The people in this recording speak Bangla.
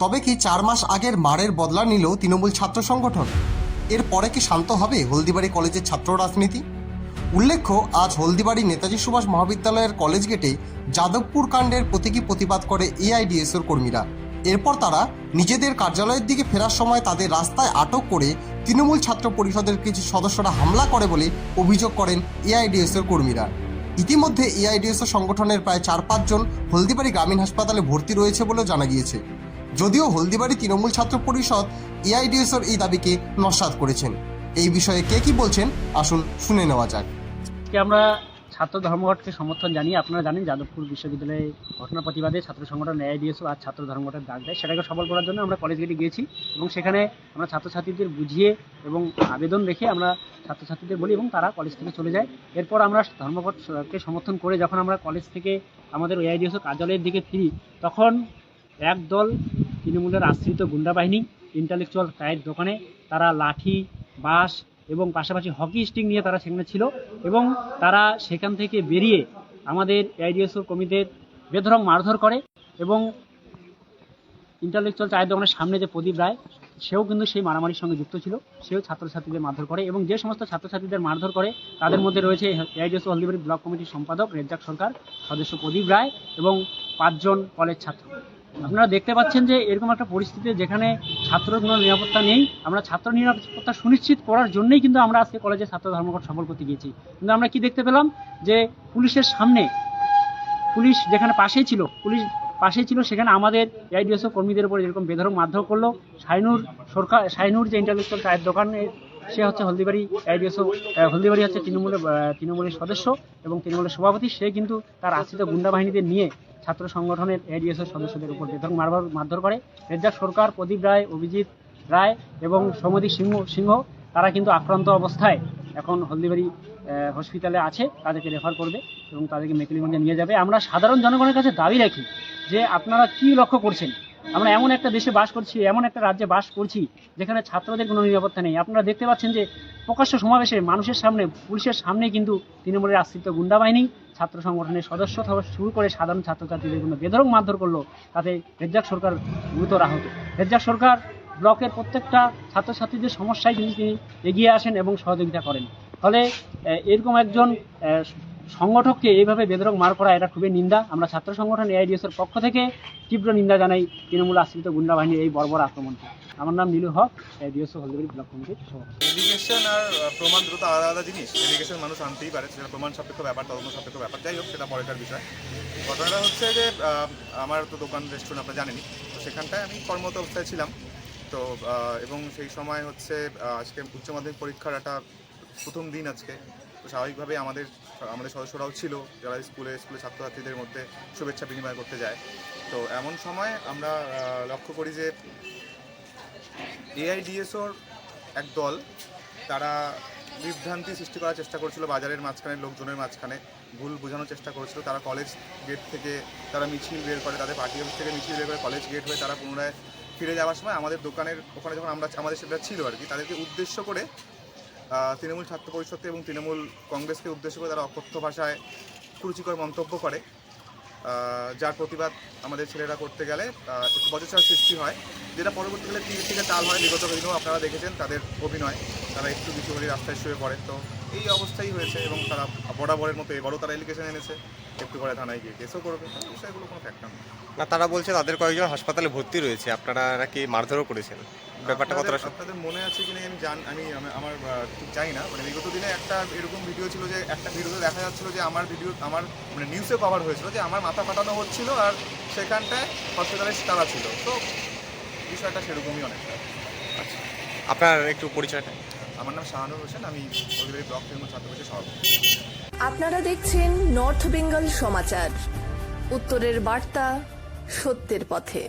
তবে কি চার মাস আগের মারের বদলা নিল তৃণমূল ছাত্র সংগঠন? এরপরে কি শান্ত হবে হলদিবাড়ি কলেজের ছাত্র রাজনীতি? উল্লেখ্য, আজ হলদিবাড়ি নেতাজি সুভাষ মহাবিদ্যালয়ের কলেজ গেটে যাদবপুর কাণ্ডের প্রতীকী প্রতিবাদ করে এআইডিএসওর কর্মীরা। এরপর তারা নিজেদের কার্যালয়ের দিকে ফেরার সময় তাদের রাস্তায় আটক করে তৃণমূল ছাত্র পরিষদের কিছু সদস্যরা হামলা করে বলে অভিযোগ করেন এআইডিএসওর কর্মীরা। ইতিমধ্যে এআইডিএসও সংগঠনের প্রায় চার পাঁচজন হলদিবাড়ি গ্রামীণ হাসপাতালে ভর্তি রয়েছে বলেও জানা গিয়েছে। যদিও হলদিবাড়ি তৃণমূল ছাত্র পরিষদ এআইডিএসওর এই দাবিকে নস্বাত করেছেন। এই বিষয়ে কে কি বলছেন, আসুন শুনে নেওয়া যাক। আমরা ছাত্র ধর্মঘটকে সমর্থন জানিয়ে, আপনারা জানেন যাদবপুর বিশ্ববিদ্যালয়ে ঘটনা প্রতিবাদে ছাত্র সংগঠন এআইডিএসও আর ছাত্র ধর্মঘটের ডাক দেয়। সেটাকে সফল করার জন্য আমরা কলেজ গেটে গিয়েছি এবং সেখানে আমরা ছাত্রছাত্রীদের বুঝিয়ে এবং আবেদন রেখে আমরা ছাত্রছাত্রীদের বলি এবং তারা কলেজ থেকে চলে যায়। এরপর আমরা ধর্মঘটকে সমর্থন করে যখন আমরা কলেজ থেকে আমাদের এআইডিএসও কার্যালয়ের দিকে ফিরি, তখন একদল তৃণমূলের আশ্রিত গুন্ডা বাহিনী ইন্টালেকচুয়াল চায়ের দোকানে, তারা লাঠি, বাঁশ এবং পাশাপাশি হকি স্টিক নিয়ে তারা সেখানে ছিল এবং তারা সেখান থেকে বেরিয়ে আমাদের এআইডিএসও কর্মীদের বেধরং মারধর করে এবং ইন্টালেকচুয়াল চায়ের দোকানের সামনে যে প্রদীপ রায়, সেও কিন্তু সেই মারামারির সঙ্গে যুক্ত ছিল। সেও ছাত্রছাত্রীদের মারধর করে এবং যে সমস্ত ছাত্রছাত্রীদের মারধর করে, তাদের মধ্যে রয়েছে এআইডিএস হলদিবাড়ি ব্লক কমিটির সম্পাদক, রেজ্জাক সরকার, সদস্য প্রদীপ রায় এবং পাঁচজন কলেজ ছাত্র। আপনারা দেখতে পাচ্ছেন যে এরকম একটা পরিস্থিতি যেখানে ছাত্রের কোনো নিরাপত্তা নেই, আমরা ছাত্র নিরাপত্তা সুনিশ্চিত করার জন্যই কিন্তু আমরা আজকে কলেজে ছাত্র ধর্মঘট সফল করতে গিয়েছি। কিন্তু আমরা কি দেখতে পেলাম? যে পুলিশের সামনে পুলিশ যেখানে পাশেই ছিল, পুলিশ পাশেই ছিল, সেখানে আমাদের এআইডিএসও কর্মীদের উপরে যেরকম বেধরক মারধর করল। শাইনুর সরকার শাইনুর যে ইন্টারন্যাশনাল চায়ের দোকানে সে হচ্ছে হলদিবাড়ি এআইডিএসও হলদিবাড়ি হচ্ছে তৃণমূলের তৃণমূলের সদস্য এবং তৃণমূলের সভাপতি। সে কিন্তু তার আশ্রিত গুন্ডা বাহিনীদের নিয়ে ছাত্র সংগঠনের এআইডিএসও সদস্যদের উপর বেধরক মারধর মারধর করে। রেজ্জাক সরকার, প্রদীপ রায়, অভিজিৎ রায় এবং সৌমদী সিংহ সিংহ, তারা কিন্তু আক্রান্ত অবস্থায় এখন হলদিবাড়ি হসপিটালে আছে। তাদেরকে রেফার করবে এবং তাদেরকে মেকলিগঞ্জে নিয়ে যাবে। আমরা সাধারণ জনগণের কাছে দাবি রাখি যে আপনারা কি লক্ষ্য করছেন? আমরা এমন একটা দেশে বাস করছি, এমন একটা রাজ্যে বাস করছি, যেখানে ছাত্রদের কোনো নিরাপত্তা নেই। আপনারা দেখতে পাচ্ছেন যে প্রকাশ্য সমাবেশে মানুষের সামনে, পুলিশের সামনে কিন্তু তৃণমূলের আশ্রিত গুন্ডা বাহিনী, ছাত্র সংগঠনের সদস্য শুরু করে সাধারণ ছাত্রছাত্রীদের কোনো বেধরক মারধর করল, তাতে রেজ্জাক সরকার গুরুতর আহত। রেজ্জাক সরকার ব্লকের প্রত্যেকটা ছাত্রছাত্রীদের সমস্যায় কিন্তু তিনি এগিয়ে আসেন এবং সহযোগিতা করেন। ফলে এরকম একজন সংগঠককে এইভাবে বেদরক মার করা এটা খুবই নিন্দা। আমরা ছাত্র সংগঠন এআইডিএস এর পক্ষ থেকে তীব্র নিন্দা জানাই তৃণমূল আশ্রিত গুন্ডা বাহিনীর এই বর্বর আক্রমণকে। আমার নাম নীলু হক এআইডিএস হলদিবাড়ি ব্লক কমিটির সভাপতি। এলিগেশন আর প্রমাণ দুটো তো আলাদা আলাদা জিনিস। এলিগেশন মানুষ আনতেই পারে, সেটা প্রমাণ সাপেক্ষ ব্যাপার, তদন্ত সাপেক্ষ ব্যাপার, যাই হোক, সেটা পরেকার বিষয়। ঘটনাটা হচ্ছে যে আমার তো দোকান রেস্টুরেন্ট আপনারা জানেনই, তো সেখানটায় আমি কর্মরত অবস্থায় ছিলাম। তো এবং সেই সময় হচ্ছে আজকে উচ্চ মাধ্যমিক পরীক্ষার একটা প্রথম দিন আজকে। তো আমাদের আমাদের সদস্যরাও ছিল, যারা স্কুলে স্কুলে ছাত্রছাত্রীদের মধ্যে শুভেচ্ছা বিনিময় করতে যায়। তো এমন সময় আমরা লক্ষ্য করি যে এআইডিএসওর এক দল, তারা বিভ্রান্তি সৃষ্টি করার চেষ্টা করেছিল বাজারের মাঝখানে, লোকজনের মাঝখানে, ভুল বোঝানোর চেষ্টা করেছিল। তারা কলেজ গেট থেকে, তারা মিছিল বের করে, তাদের পার্টি অফিস থেকে মিছিল বের করে কলেজ গেট হয়ে তারা পুনরায় ফিরে যাওয়ার সময় আমাদের দোকানের ওখানে যখন আমরা, আমাদের সেটা ছিল আর কি, তাদেরকে উদ্দেশ্য করে তৃণমূল ছাত্র পরিষদকে এবং তৃণমূল কংগ্রেসকে উদ্দেশ্য করে তারা অকথ্য ভাষায় কুরুচিকর মন্তব্য করে। যার প্রতিবাদ আমাদের ছেলেরা করতে গেলে একটু বচসার সৃষ্টি হয়। যেটা পরবর্তীকালে তিন থেকে চাল হয়। বিগত দিনেও আপনারা দেখেছেন তাদের অভিনয়। তারা একটু কিছু হলে রাস্তায় শুয়ে পড়ে। তো এই অবস্থাই হয়েছে এবং তারা বরাবরের মতো এবারও তারা এলিগেশন এনেছে। একটু পরে থানায় গিয়ে কেসও করবে। বিষয়গুলো কোনো ফ্যাক্টর না না তারা বলছে তাদের কয়েকজন হাসপাতালে ভর্তি রয়েছে। আপনারা নাকি মারধরও করেছেন? ব্যাপারটা কতটা আপনাদের- মনে আছে কিনা আমি জান আমি আমি- আমার ঠিক জানি না। মানে বিগত দিনে একটা এরকম ভিডিও ছিল যে একটা ভিডিওতে দেখা যাচ্ছিল যে আমার ভিডিও আমার মানে নিউজে কভার হয়েছিল যে আমার মাথা ফাটানো হচ্ছিল আর সেখানটায় হসপিটালে তারা ছিল। তো বিষয়টা সেরকমই অনেকটা। আচ্ছা। আপনার একটু পরিচয়টা? আমার নাম শাহানুর হোসেন, আমি হলদিবাড়ি ব্লক তৃণমূল ছাত্র পরিষদের সভাপতি। আপনারা দেখছেন নর্থ বেঙ্গল সমাচার। উত্তরের বার্তা সত্যের পথে।